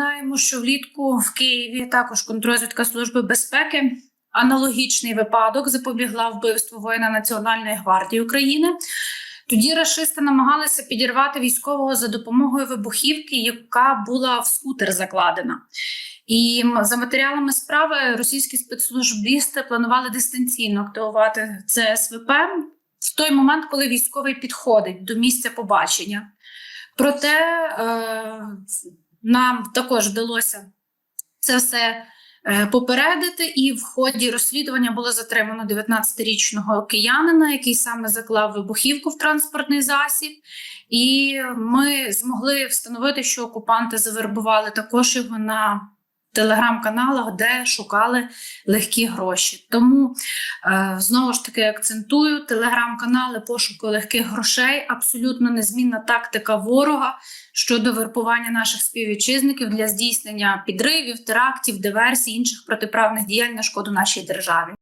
нагадаємо, що влітку в Києві також контррозвідка служби безпеки аналогічний випадок запобігла вбивству воїна Національної гвардії України. Тоді рашисти намагалися підірвати військового за допомогою вибухівки, яка була в скутер закладена. І за матеріалами справи російські спецслужбісти планували дистанційно активувати ЦСВП в той момент, коли військовий підходить до місця побачення. Проте е, нам також вдалося це все е, попередити, і в ході розслідування було затримано 19-річного киянина, який саме заклав вибухівку в транспортний засіб. І ми змогли встановити, що окупанти завербували також його на телеграм-каналах, де шукали легкі гроші. Тому е, знову ж таки акцентую: телеграм-канали пошуку легких грошей абсолютно незмінна тактика ворога щодо вербування наших співвітчизників для здійснення підривів, терактів, диверсій, інших протиправних діянь на шкоду нашій державі.